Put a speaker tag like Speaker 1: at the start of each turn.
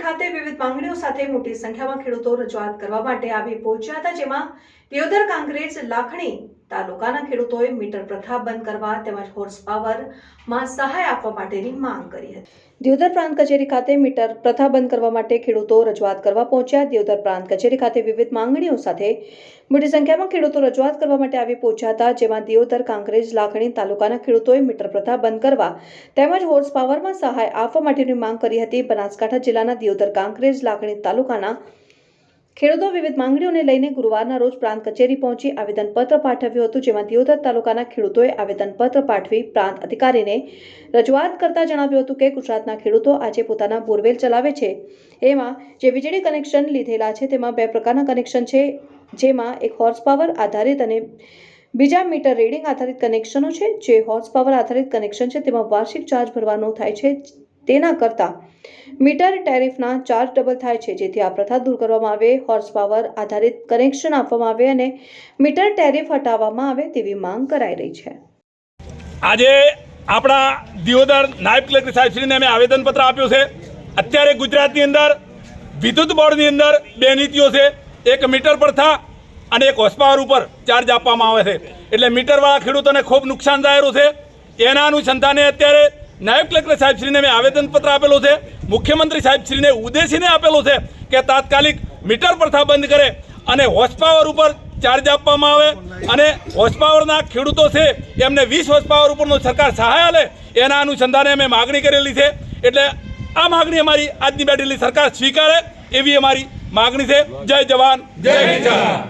Speaker 1: ખાતે વિવિધ માંગણીઓ સાથે મોટી સંખ્યામાં ખેડૂતો રજૂઆત કરવા માટે આવી પહોંચ્યા હતા, જેમાં દિયોદર કોંગ્રેસ લાખણી તાલુકાના ખેડૂતોએ મીટર પ્રથા બંધ કરવા તેમજ હોર્સ પાવરમાં સહાય આપવા માટેની માંગ કરી હતી. દિયોદર પ્રાંત કચેરી ખાતે મીટર પ્રથા બંધ કરવા માટે ખેડૂતો રજૂઆત કરવા પહોંચ્યા. દિયોદર પ્રાંત કચેરી ખાતે વિવિધ માંગણીઓ સાથે મોટી સંખ્યામાં ખેડૂતો રજૂઆત કરવા માટે આવી પહોંચ્યા હતા. જેમાં દિયોદર, કાંકરેજ, લાખણી તાલુકાના ખેડૂતોએ મીટર પ્રથા બંધ કરવા તેમજ હોર્સ પાવરમાં સહાય આપવા માટેની માંગ કરી હતી. બનાસકાંઠા જિલ્લાના દિયોદર, કાંકરેજ, લાખણી તાલુકાના ખેડૂતો વિવિધ માંગણીઓને લઈને ગુરુવારના રોજ પ્રાંત કચેરી પહોંચી આવેદનપત્ર પાઠવ્યું હતું, જેમાં દિયોદર તાલુકાના ખેડૂતોએ આવેદનપત્ર પાઠવી પ્રાંત અધિકારીને રજૂઆત કરતા જણાવ્યું હતું કે ગુજરાતના ખેડૂતો આજે પોતાના બોરવેલ ચલાવે છે. એમાં જે વીજળી કનેક્શન લીધેલા છે, તેમાં બે પ્રકારના કનેક્શન છે. જેમાં એક હોર્સ પાવર આધારિત અને બીજા મીટર રીડિંગ આધારિત કનેક્શનો છે. જે હોર્સ પાવર આધારિત કનેક્શન છે, તેમાં વાર્ષિક ચાર્જ ભરવાનો થાય છે. તેના કરતાં મીટર ટેરિફના ચાર્જ ડબલ થાય છે. જેથી આ પ્રથા દૂર કરવામાં આવે, હોર્સ પાવર આધારિત કનેક્શન આપવામાં આવે અને મીટર ટેરિફ હટાવવામાં આવે તેવી માંગ કરાઈ રહી છે.
Speaker 2: આજે આપણા દિયોદર નાયબ કલેક્ટર સાહેબશ્રીને અમે આવેદનપત્ર આપ્યું છે. અત્યારે ગુજરાતની અંદર વિદ્યુત બોર્ડની અંદર બે નીતિઓ છે. એક મીટર પર થા અને એક હોર્સપાવર ઉપર ચાર્જ આપવામાં આવે છે. એટલે મીટરવાળા ખેડૂતોને ખૂબ નુકસાન થયેલું છે. એના અનુસંધાને અત્યારે નાયબ કલેક્ટર સાહેબશ્રીને મેં આવેદનપત્ર આપેલું છે. મુખ્યમંત્રી સાહેબશ્રીને ઉદ્દેશીને આપેલું છે કે તાત્કાલિક મીટર પ્રથા બંધ કરે અને હોર્સપાવર ઉપર ચાર્જ આપવામાં આવે અને હોર્સપાવરના ખેડૂતો છે એમને વીસ હોર્સપાવર ઉપરનો સરકાર સહાય આલે એના અનુસંધાને અમે માગણી કરેલી છે. એટલે આ માગણી અમારી આજની બેઠેલી સરકાર સ્વીકારે એવી અમારી માગણી છે. જય જવાન. જય કિસાન